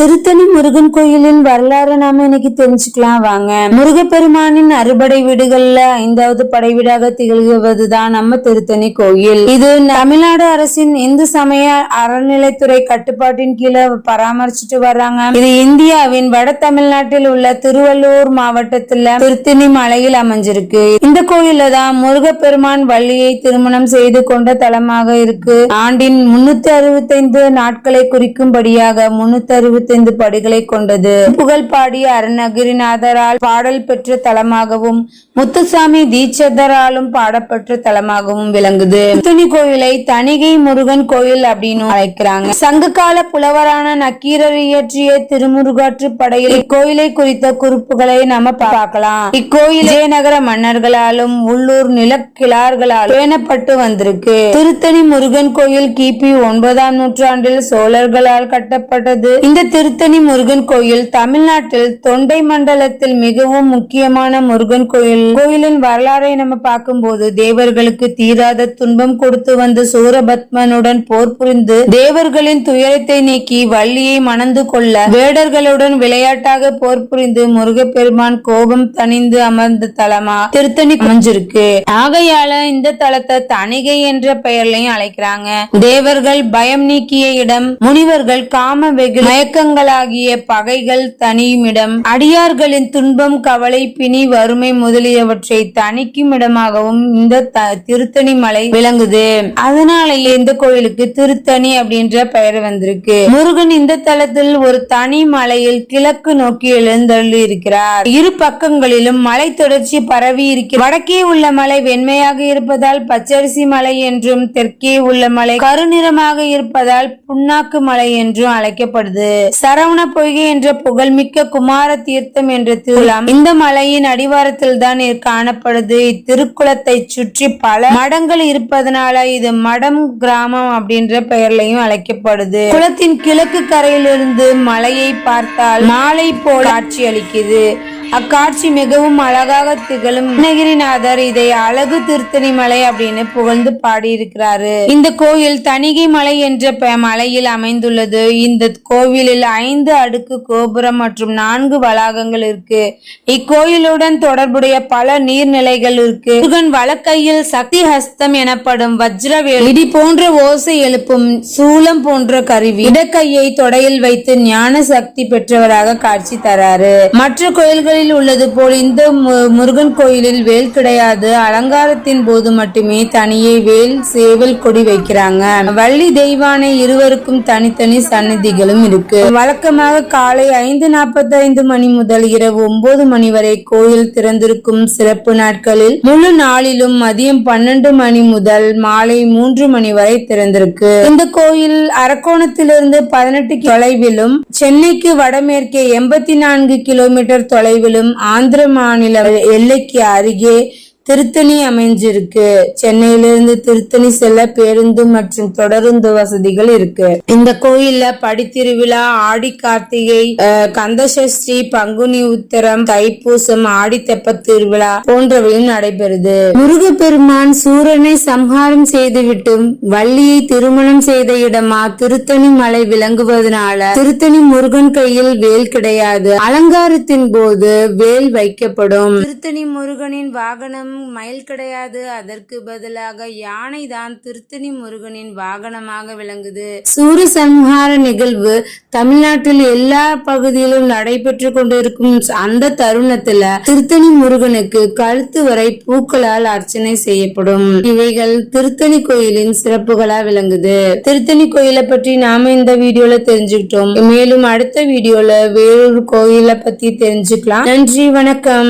திருத்தணி முருகன் கோயிலின் வரலாறு நாம இன்னைக்கு தெரிஞ்சுக்கலாம் வாங்க. முருகப்பெருமானின் அறுபடை வீடுகள்ல ஐந்தாவது படை வீடாக திகழ்வதுதான் நம்ம திருத்தணி கோயில். இது தமிழ்நாடு அரசின் இந்து சமய அறநிலைத்துறை கட்டுப்பாட்டின் கீழே பராமரிச்சுட்டு வர்றாங்க. இது இந்தியாவின் வட தமிழ்நாட்டில் உள்ள திருவள்ளூர் மாவட்டத்துல திருத்தணி மலையில் அமைஞ்சிருக்கு. இந்த கோயில தான் முருகப்பெருமான் வள்ளியை திருமணம் செய்து கொண்ட தலமாக இருக்கு. ஆண்டின் முன்னூத்தி அறுபத்தைந்து நாட்களை குறிக்கும்படியாக முன்னூத்தி இருபத்தைந்து படிகளை கொண்டது. புகழ் பாடிய அருணகிரிநாதரால் பாடல் பெற்ற தலமாகவும் முத்துசாமி தீட்சதராலும் பாடப்பெற்ற தலமாகவும் விளங்குது. துணி கோயிலை தணிகை முருகன் கோயில் அப்படின்னு அழைக்கிறாங்க. சங்ககால புலவரான நக்கீரர் இயற்றிய திருமுருகாற்று படையில் இக்கோயிலை குறித்த குறிப்புகளை நாம பார்க்கலாம். இக்கோயில் விஜயநகர மன்னர்களாலும் உள்ளூர் நிலக்கிழார்களாலும் பேணப்பட்டு வந்திருக்கு. திருத்தணி முருகன் கோயில் கிபி ஒன்பதாம் நூற்றாண்டில் சோழர்களால் கட்டப்பட்டது. இந்த திருத்தணி முருகன் கோயில் தமிழ்நாட்டில் தொண்டை மண்டலத்தில் மிகவும் முக்கியமான முருகன் கோயில். கோயிலின் வரலாறை நம்ம பார்க்கும்போது தேவர்களுக்கு தீராத துன்பம் கொடுத்து வந்த சூரபத்மனுடன் போர் புரிந்து தேவர்களின் துயரத்தை நீக்கி வள்ளியை மணந்து கொள்ள வேடர்களுடன் விளையாட்டாக போர் புரிந்து முருகப்பெருமான் கோபம் தணிந்து அமர்ந்த தலமா திருத்தணி அமைஞ்சிருக்கு. ஆகையால இந்த தலத்தை தணிகை என்ற பெயர்லையும் அழைக்கிறாங்க. தேவர்கள் பயம் நீக்கிய இடம் முனிவர்கள் காம வெகு துன்பங்களாகிய பகைகள் தனியுமிடம் அடியார்களின் துன்பம் கவலை பிணி வறுமை முதலியவற்றை தணிக்கும் இடமாகவும் இந்த த- திருத்தணி மலை விளங்குது. அதனாலேயே இந்த கோயிலுக்கு திருத்தணி அப்படின்ற பெயர் வந்திருக்கு. முருகன் இந்த தலத்தில் ஒரு தனி மலையில் கிழக்கு நோக்கி எழுந்தள்ளி இருக்கிறார் இரு பக்கங்களிலும் மலை தொடர்ச்சி பரவி இருக்கிற வடக்கே உள்ள மலை வெண்மையாக இருப்பதால் பச்சரிசி மலை என்றும் தெற்கே உள்ள மலை கருநிறமாக இருப்பதால் புண்ணாக்கு மலை என்றும் அழைக்கப்படுது. சரவண பொய்கை என்ற புகழ்மிக்க குமார தீர்த்தம் என்ற திருவிழாம் இந்த மலையின் அடிவாரத்தில் தான் காணப்படுது. இத்திருக்குளத்தை சுற்றி பல மடங்கள் இருப்பதனால இது மடம் கிராமம் அப்படின்ற பெயர்லையும் அழைக்கப்படுது. குளத்தின் கிழக்கு கரையிலிருந்து மலையை பார்த்தால் மாலை போல் காட்சி அளிக்குது அக்காட்சி மிகவும் அழகாக திகழும். அருணகிரிநாதர் இதை அழகு திருத்தணி மலை அப்படின்னு புகழ்ந்து பாடியிருக்கிறாரு. இந்த கோயில் தணிகை மலை என்ற பெ- மலையில் அமைந்துள்ளது. இந்த கோவிலில் ஐந்து அடுக்கு கோபுரம் மற்றும் நான்கு வளாகங்கள் இருக்கு. இக்கோயிலுடன் தொடர்புடைய பல நீர்நிலைகள் இருக்கு. முருகன் வழக்கையில் சக்தி ஹஸ்தம் எனப்படும் வஜ்ரவேல் இடி போன்ற ஓசை எழுப்பும் சூலம் போன்ற கருவி இடக்கையை தொடையில் வைத்து ஞான சக்தி பெற்றவராக காட்சி தராரு. மற்ற கோயில்களில் உள்ளது போல் இந்த முருகன் கோயிலில் வேல் கிடையாது. அலங்காரத்தின் போது மட்டுமே தனியே வேல் சேவல் கொடி வைக்கிறாங்க. வள்ளி தெய்வானை இருவருக்கும் தனித்தனி சன்னதிகளும் இருக்கு. வழக்கமாக காலை ஐந்து நாற்பத்தி ஐந்து மணி முதல் இரவு ஒன்பது மணி வரை கோயில் திறந்திருக்கும் சிறப்பு நாட்களில் முழு நாளிலும் மதியம் பன்னெண்டு மணி முதல் மாலை மூன்று மணி வரை திறந்திருக்கு. இந்த கோயில் அரக்கோணத்திலிருந்து பதினெட்டு தொலைவிலும் சென்னைக்கு வடமேற்கே எண்பத்தி நான்கு கிலோமீட்டர் தொலைவிலும் ஆந்திர மாநில எல்லைக்கு அருகே திருத்தணி அமைஞ்சிருக்கு. சென்னையிலிருந்து திருத்தணி செல்ல பேருந்து மற்றும் தொடருந்து வசதிகள் இருக்கு. இந்த கோயில்ல படித்திருவிழா ஆடி கார்த்திகை கந்தசஷ்டி பங்குனி உத்தரம் தைப்பூசம் ஆடி தெப்ப திருவிழா போன்றவையும் நடைபெறுது. முருகப்பெருமான் சூரனை சம்ஹாரம் செய்துவிட்டும் வள்ளியை திருமணம் செய்த இடமா திருத்தணி மலை விளங்குவதனால திருத்தணி முருகன் கையில் வேல் கிடையாது. அலங்காரத்தின் போது வேல் வைக்கப்படும். திருத்தணி முருகனின் வாகனம் மயில் கிடையாது. அதற்கு பதிலாக யானை தான் திருத்தணி முருகனின் வாகனமாக விளங்குது. சூரிய சம்ஹார நிகழ்வு தமிழ்நாட்டில் எல்லா பகுதியிலும் நடைபெற்று கொண்டிருக்கும் அந்த தருணத்துல திருத்தணி முருகனுக்கு கழுத்து வரை பூக்களால் அர்ச்சனை செய்யப்படும். இவைகள் திருத்தணி கோயிலின் சிறப்புகளா விளங்குது. திருத்தணி கோயிலை பற்றி நாம இந்த வீடியோல தெரிஞ்சுக்கிட்டோம். மேலும் அடுத்த வீடியோல வேறொரு கோயிலை பத்தி தெரிஞ்சுக்கலாம். நன்றி வணக்கம்.